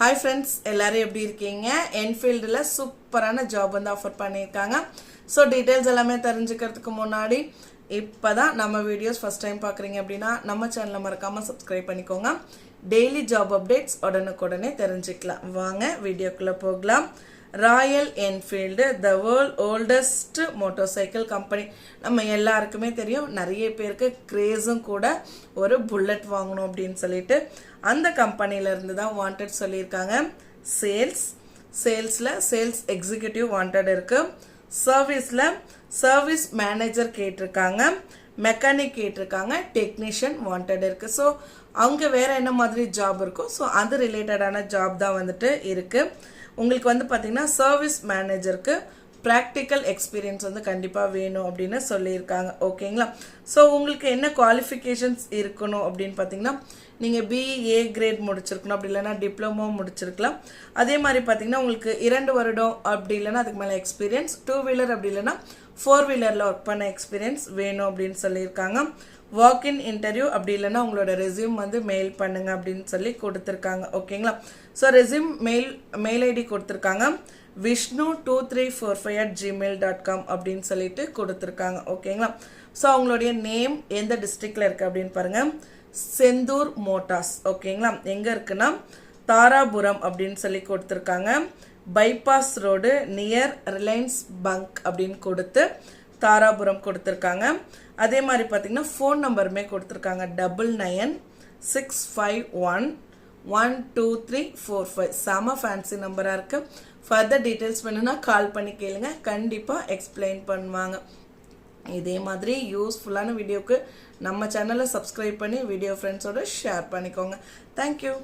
Hi friends எல்லாரும் எப்படி இருக்கீங்க? என்ஃபீல்டில் சூப்பரான ஜாப் வந்து ஆஃபர் பண்ணியிருக்காங்க. ஸோ டீட்டெயில்ஸ் எல்லாமே தெரிஞ்சுக்கிறதுக்கு முன்னாடி இப்போ தான் நம்ம வீடியோஸ் ஃபஸ்ட் டைம் பார்க்குறீங்க அப்படின்னா நம்ம சேனலை மறக்காமல் சப்ஸ்கிரைப் பண்ணிக்கோங்க. டெய்லி ஜாப் அப்டேட்ஸ் உடனுக்குடனே தெரிஞ்சுக்கலாம். வாங்க வீடியோக்குள்ளே போகலாம். Royal Enfield the world oldest motorcycle company நம்ம எல்லாருக்குமே தெரியும் நிறைய பேருக்கு கிரேஸும் கூட ஒரு புல்லட் வாங்கணும் அப்படின்னு சொல்லிட்டு அந்த கம்பெனிலேருந்து தான் வாண்டட் சொல்லியிருக்காங்க. சேல்ஸ் சேல்ஸில் சேல்ஸ் எக்ஸிக்யூட்டிவ் வாண்டட் இருக்குது சர்வீஸில் சர்வீஸ் மேனேஜர் கேட்டிருக்காங்க. மெக்கானிக் கேட்டிருக்காங்க. டெக்னீஷியன் வாண்டட் இருக்குது ஸோ அவங்க வேறு என்ன மாதிரி ஜாப் இருக்கும் ஸோ அது ரிலேட்டடான ஜாப் தான் வந்துட்டு இருக்குது உங்களுக்கு வந்து பார்த்தீங்கன்னா சர்வீஸ் மேனேஜருக்கு ப்ராக்டிக்கல் எக்ஸ்பீரியன்ஸ் வந்து கண்டிப்பாக வேணும் அப்படின்னு சொல்லியிருக்காங்க. ஓகேங்களா ஸோ உங்களுக்கு என்ன குவாலிஃபிகேஷன்ஸ் இருக்கணும் அப்படின்னு பார்த்தீங்கன்னா நீங்கள் பிஏ கிரேட் முடிச்சிருக்கணும். அப்படி இல்லைன்னா டிப்ளமோ முடிச்சிருக்கலாம். அதே மாதிரி பார்த்தீங்கன்னா உங்களுக்கு இரண்டு வருடம் அப்படி இல்லைன்னா அதுக்கு மேலே எக்ஸ்பீரியன்ஸ் டூ வீலர் அப்படி இல்லைன்னா ஃபோர் வீலரில் ஒர்க் பண்ண எக்ஸ்பீரியன்ஸ் வேணும் அப்படின்னு சொல்லியிருக்காங்க. ஒர்க் இன் இன்டர்வியூ அப்படி இல்லைன்னா உங்களோட ரெஸ்யூம் வந்து மெயில் பண்ணுங்க அப்படின்னு சொல்லி கொடுத்துருக்காங்க. ஓகேங்களா so resume mail mail ID கொடுத்துருக்காங்க. Vishnu two three four five at Gmail dot com அப்படின்னு சொல்லிட்டு கொடுத்துருக்காங்க. ஓகேங்களா ஸோ அவங்களுடைய நேம் எந்த டிஸ்ட்ரிக்டில் இருக்குது அப்படின்னு பாருங்கள் செந்தூர் மோட்டார்ஸ் ஓகேங்களா எங்கே இருக்குன்னா தாராபுரம் அப்படின்னு சொல்லி கொடுத்துருக்காங்க. Bypass road near Reliance bunk அப்படின்னு கொடுத்து தாராபுரம் கொடுத்துருக்காங்க. அதே மாதிரி பார்த்தீங்கன்னா ஃபோன் நம்பருமே கொடுத்துருக்காங்க. Double nine six five one one two three four five செம ஃபேன்சி நம்பராக இருக்குது ஃபர்தர் டீட்டெயில்ஸ் வேணும்னா கால் பண்ணி கேளுங்க. கண்டிப்பாக எக்ஸ்பிளைன் பண்ணுவாங்க. இதே மாதிரி யூஸ்ஃபுல்லான வீடியோக்கு நம்ம சேனலை சப்ஸ்கிரைப் பண்ணி வீடியோ ஃப்ரெண்ட்ஸோட ஷேர் பண்ணிக்கோங்க. தேங்க்யூ